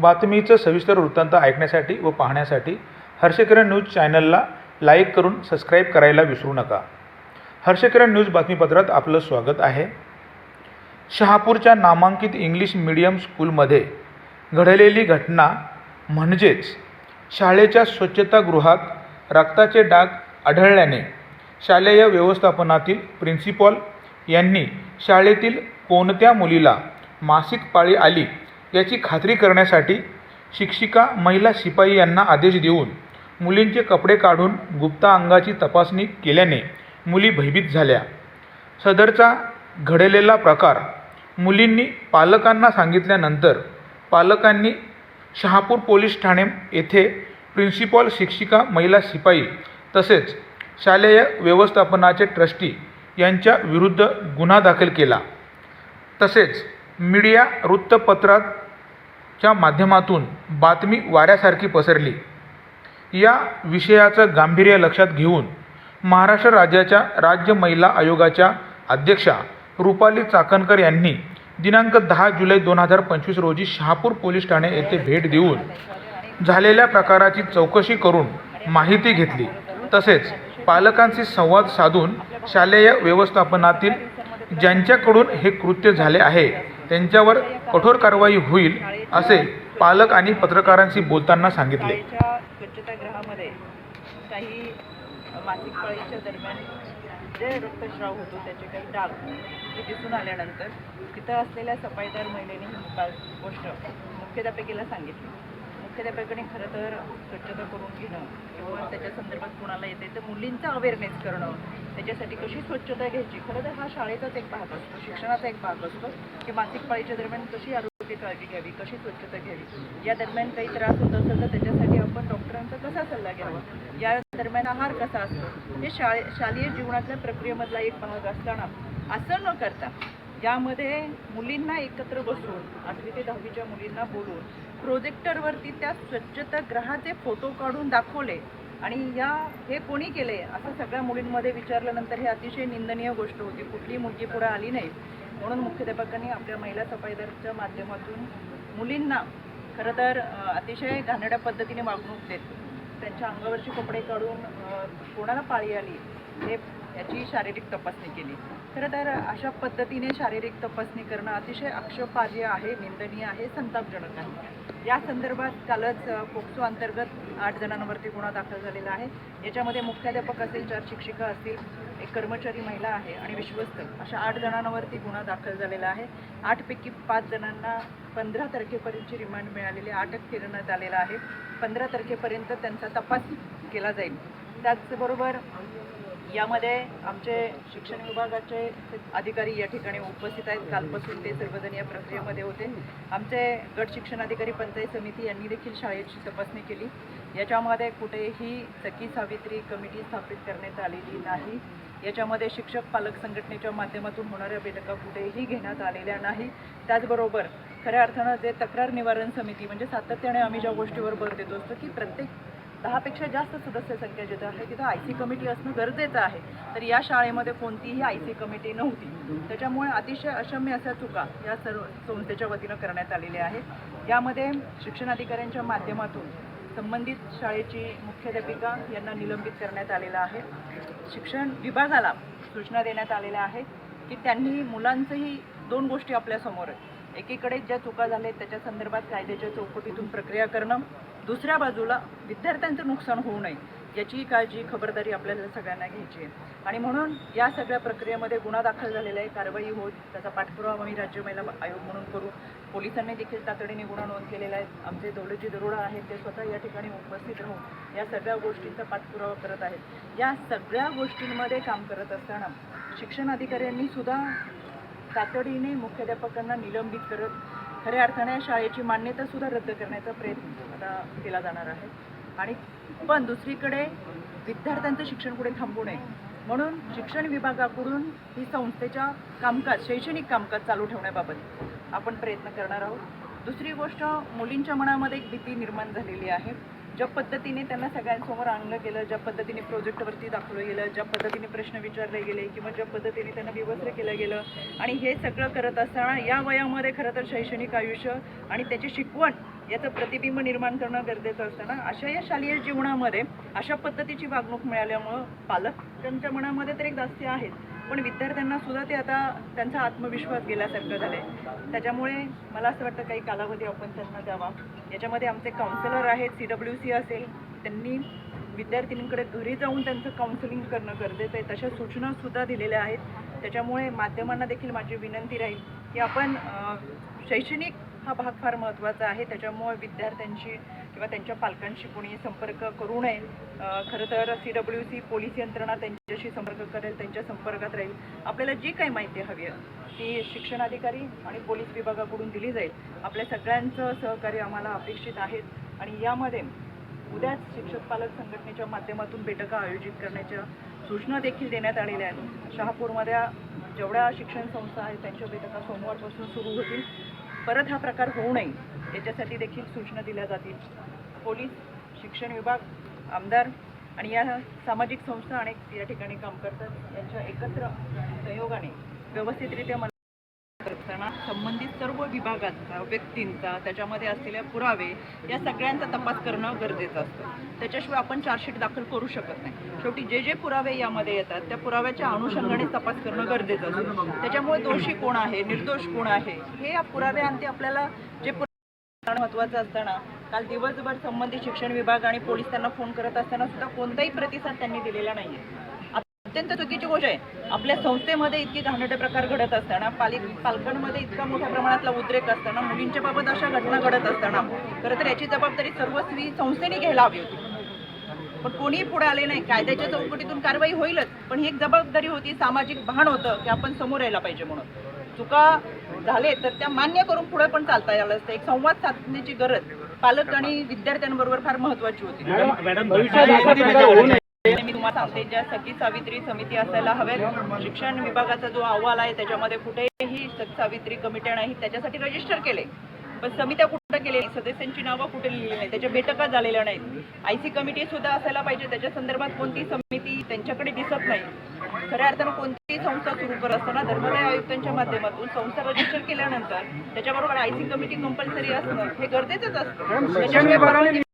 बातमीचं सविस्तर वृत्तांत ऐकण्यासाठी व पाहण्यासाठी हर्षकिरण न्यूज चॅनलला लाईक करून सबस्क्राईब करायला विसरू नका. हर्षकिरण न्यूज बातमीपत्रात आपलं स्वागत आहे. शहापूरच्या नामांकित इंग्लिश मीडियम स्कूलमध्ये घडलेली घटना म्हणजेच शाळेच्या स्वच्छतागृहात रक्ताचे डाग आढळल्याने शालेय व्यवस्थापनातील प्रिन्सिपॉल यांनी शाळेतील कोणत्या मुलीला मासिक पाळी आली याची खात्री करण्यासाठी शिक्षिका महिला शिपाई यांना आदेश देऊन मुलींचे कपडे काढून गुप्ता अंगाची तपासणी केल्याने मुली भयभीत झाल्या. सदरचा घडलेला प्रकार मुलींनी पालकांना सांगितल्यानंतर पालकांनी शहापूर पोलीस ठाणे येथे प्रिन्सिपॉल शिक्षिका महिला शिपाई तसेच शालेय व्यवस्थापनाचे ट्रस्टी यांच्या विरुद्ध गुन्हा दाखल केला. तसेच मीडिया वृत्तपत्राच्या माध्यमातून बातमी वाऱ्यासारखी पसरली. या विषयाचं गांभीर्य लक्षात घेऊन महाराष्ट्र राज्याच्या राज्य महिला आयोगाच्या अध्यक्षा रुपाली चाकणकर यांनी दिनांक दहा जुलै दोन हजार पंचवीस रोजी शहापूर पोलीस ठाणे येथे भेट देऊन झालेल्या प्रकाराची चौकशी करून माहिती घेतली. तसेच पालकांशी संवाद साधून शालेय व्यवस्थापनातील ज्यांच्याकडून हे कृत्य झाले आहे त्यांच्यावर कठोर कारवाई होईल असे पालक आणि पत्रकारांशी बोलताना सांगितले. स्वच्छतागृहामध्ये काही मासिक पाळीच्या दरम्यान जे रक्तस्राव होतो त्याचे काही डाग ते दिसून आल्यानंतर तिथं असलेल्या सफाईदार महिलेने ही गोष्ट मुख्याध्यापिकेला सांगितली. मुख्याध्यापकाने खरं तर स्वच्छता करून घेणं किंवा त्याच्या संदर्भात कोणाला येते तर मुलींचा अवेअरनेस करणं त्याच्यासाठी कशी स्वच्छता घ्यायची? खरं तर हा शाळेचाच एक भाग असतो शिक्षणाचा एक भाग असतो की मासिक पाळीच्या दरम्यान कशी आरोग्य काळजी घ्यावी कशी स्वच्छता घ्यावी? या दरम्यान काही त्रास होत असेल तर त्याच्यासाठी आपण डॉक्टरांचा कसा सल्ला घ्यावा? या दरम्यान आहार कसा असतो? हे शाळे शालेय जीवनातल्या प्रक्रियेमधला एक भाग असताना असं न करता यामध्ये मुलींना एकत्र बसून आठवी ते दहावीच्या मुलींना बोलून प्रोजेक्टरवरती त्या स्वच्छतागृहाचे फोटो काढून दाखवले. आणि या हे कोणी केले? असं सगळ्या मुलींमध्ये विचारल्यानंतर हे अतिशय निंदनीय गोष्ट होती. कुठली मुलगी पुढे आली नाही. म्हणून मुख्याध्यापकांनी आपल्या महिला सफाईदारच्या माध्यमातून मुलींना खरं तर अतिशय घाणेरड्या पद्धतीने वागणूक देत त्यांच्या अंगावरचे कपडे काढून कोणाला पाळी आली हे याची शारीरिक तपासणी केली. खरं तर अशा पद्धतीने शारीरिक तपासणी करणं अतिशय आक्षेपार्ह आहे निंदनीय आहे संतापजनक आहे. या संदर्भात कालच पोक्सो अंतर्गत आठ जणांवरती गुन्हा दाखल झालेला आहे. याच्यामध्ये मुख्याध्यापक असतील चार शिक्षिका असतील एक कर्मचारी महिला आहे आणि विश्वस्त. अशा आठ जणांवरती गुन्हा दाखल झालेला आहे. आठपैकी पाच जणांना पंधरा तारखेपर्यंतची रिमांड मिळालेली अटक करण्यात आलेला आहे. पंधरा तारखेपर्यंत त्यांचा तपास केला जाईल. त्याचबरोबर यामध्ये आमचे शिक्षण विभागाचे अधिकारी या ठिकाणी उपस्थित आहेत. कालपासून ते सर्वजण या प्रक्रियेमध्ये होते. आमचे गट शिक्षण अधिकारी पंचायत समिती यांनी देखील शाळेची तपासणी केली. याच्यामध्ये कुठेही सखी सावित्री कमिटी स्थापित करण्यात आलेली नाही. याच्यामध्ये शिक्षक पालक संघटनेच्या माध्यमातून होणाऱ्या बैठका कुठेही घेण्यात आलेल्या नाही. त्याचबरोबर खऱ्या अर्थानं जे तक्रार निवारण समिती म्हणजे सातत्याने आम्ही ज्या गोष्टीवर भर देतो असतो की प्रत्येक दहापेक्षा जास्त सदस्य संख्या जिथं आहे तिथं आय सी कमिटी असणं गरजेचं आहे. तर या शाळेमध्ये कोणतीही आय सी कमिटी नव्हती. त्याच्यामुळे अतिशय अशम्य अशा चुका या सर्व संस्थेच्या वतीनं करण्यात आलेल्या आहेत. यामध्ये शिक्षण अधिकाऱ्यांच्या माध्यमातून संबंधित शाळेची मुख्याध्यापिका यांना निलंबित करण्यात आलेलं आहे. शिक्षण विभागाला सूचना देण्यात आलेल्या आहेत की त्यांनी मुलांचंही दोन गोष्टी आपल्यासमोर आहेत. एकीकडे ज्या चुका झाल्या आहेत त्याच्या संदर्भात कायद्याच्या चौकटीतून प्रक्रिया करणं दुसऱ्या बाजूला विद्यार्थ्यांचं नुकसान होऊ नये याचीही काळजी खबरदारी आपल्याला सगळ्यांना घ्यायची आहे. आणि म्हणून या सगळ्या प्रक्रियेमध्ये गुन्हा दाखल झालेला आहे कारवाई होत त्याचा पाठपुरावा आम्ही राज्य महिला आयोग म्हणून करू. पोलिसांनी देखील तातडीने गुन्हा नोंद केलेला आहे. आमचे दौलतजी दरोडा आहेत ते स्वतः या ठिकाणी उपस्थित राहून या सगळ्या गोष्टींचा पाठपुरावा करत आहेत. या सगळ्या गोष्टींमध्ये काम करत असताना शिक्षण अधिकाऱ्यांनी सुद्धा तातडीने मुख्याध्यापकांना निलंबित करत खऱ्या अर्थाने शाळेची मान्यता सुद्धा रद्द करण्याचा प्रयत्न आता केला जाणार आहे. आणि पण दुसरीकडे विद्यार्थ्यांचं शिक्षण पुढे थांबू नये म्हणून शिक्षण विभागाकडून ही संस्थेच्या कामकाज शैक्षणिक कामकाज चालू ठेवण्याबाबत आपण प्रयत्न करणार आहोत. दुसरी गोष्ट मुलींच्या मनामध्ये एक भीती निर्माण झालेली आहे. ज्या पद्धतीने त्यांना सगळ्यांसमोर आणलं गेलं ज्या पद्धतीने प्रोजेक्टवरती दाखवलं गेलं ज्या पद्धतीने प्रश्न विचारले गेले किंवा ज्या पद्धतीने त्यांना विवस्त्र केलं गेलं आणि हे सगळं करत असताना या वयामध्ये खरं तर शैक्षणिक आयुष्य आणि त्याची शिकवण याचं प्रतिबिंब निर्माण करणं गरजेचं असतं ना. अशा या शालेय जीवनामध्ये अशा पद्धतीची वागणूक मिळाल्यामुळं पालक त्यांच्या मनामध्ये तर एक जास्त आहेत पण विद्यार्थ्यांना सुद्धा ते आता त्यांचा आत्मविश्वास गेल्यासारखं झालं आहे त्याच्यामुळे मला असं वाटतं काही कालावधी आपण त्यांना द्यावा. याच्यामध्ये आमचे काउन्सिलर आहेत सी डब्ल्यू सी असेल त्यांनी विद्यार्थिनींकडे घरी जाऊन त्यांचं काउन्सिलिंग करणं गरजेचं आहे. तशा सूचनासुद्धा दिलेल्या आहेत. त्याच्यामुळे माध्यमांना देखील माझी विनंती राहील की आपण शैक्षणिक हा भाग फार महत्त्वाचा आहे. त्याच्यामुळे विद्यार्थ्यांची किंवा त्यांच्या पालकांशी कोणी संपर्क करू नये. खरं तर सी डब्ल्यू सी पोलीस यंत्रणा त्यांच्याशी संपर्क करेल त्यांच्या संपर्कात राहील. आपल्याला जी काही माहिती हवी आहे ती शिक्षण अधिकारी आणि पोलीस विभागाकडून दिली जाईल. आपल्या सगळ्यांचं सहकार्य आम्हाला अपेक्षित आहेत आणि यामध्ये उद्याच शिक्षक पालक संघटनेच्या माध्यमातून बैठका आयोजित करण्याच्या सूचना देखील देण्यात आलेल्या आहेत. शहापूरमध्ये जेवढ्या शिक्षण संस्था आहेत त्यांच्या बैठका सोमवारपासून सुरू होतील. परत हा प्रकार होऊ नये याच्यासाठी देखील सूचना दिल्या जातील. पोलीस शिक्षण विभाग आमदार आणि या सामाजिक संस्था अनेक या ठिकाणी काम करतात. यांच्या एकत्र सहयोगाने व्यवस्थितरित्या मला करताना संबंधित सर्व विभागाचा व्यक्तींचा त्याच्यामध्ये असलेल्या पुरावे या सगळ्यांचा तपास करणं गरजेचं असतं. त्याच्याशिवाय आपण चार्जशीट दाखल करू शकत नाही. शेवटी जे जे पुरावे यामध्ये येतात त्या पुराव्याच्या अनुषंगाने तपास करणं गरजेचं असतं. त्याच्यामुळे दोषी कोण आहे निर्दोष कोण आहे हे या पुराव्यांती आपल्याला जे पुरावे महत्त्वाचं असताना काल दिवसभर संबंधित शिक्षण विभाग आणि पोलीस त्यांना फोन करत असताना सुद्धा कोणताही प्रतिसाद त्यांनी दिलेला नाहीये. अत्यंत चुकीची गोष्ट आहे. आपल्या संस्थेमध्ये इतके घाणटे प्रकार घडत असताना पालिक पालकांमध्ये इतका मोठ्या प्रमाणातला उद्रेक असताना मुलींच्या बाबत अशा घटना घडत असताना खरं तर याची जबाबदारी सर्वस्वी संस्थेने घ्यायला हवी होती. पण कोणीही पुढे आले नाही. कायद्याच्या चौकटीतून कारवाई होईलच. पण ही एक जबाबदारी होती सामाजिक भान होतं की आपण समोर यायला पाहिजे म्हणून. चुका झाले तर त्या मान्य करून पुढे पण चालता यायला असतं. एक संवाद साधण्याची गरज पालक आणि विद्यार्थ्यांबरोबर फार महत्वाची होती. मी तुम्हाला सांगते ज्या सखी सावित्री समिती असायला हव्यात शिक्षण विभागाचा जो अहवाल आहे त्याच्यामध्ये कुठेही सखी सावित्री कमिट्या नाही त्याच्यासाठी रजिस्टर केले. पण समित्या कुठं केले सदस्यांची नावं कुठे लिहिली नाही त्याच्या बैठका झालेल्या नाहीत. आय सी कमिटी सुद्धा असायला पाहिजे त्याच्या संदर्भात कोणती समिती त्यांच्याकडे दिसत नाही. खऱ्या अर्थानं कोणतीही संस्था सुरू करत असताना धर्मादाय आयुक्तांच्या माध्यमातून संस्था रजिस्टर केल्यानंतर त्याच्याबरोबर आय सी कमिटी कंपल्सरी असणं हे गरजेचंच असतं.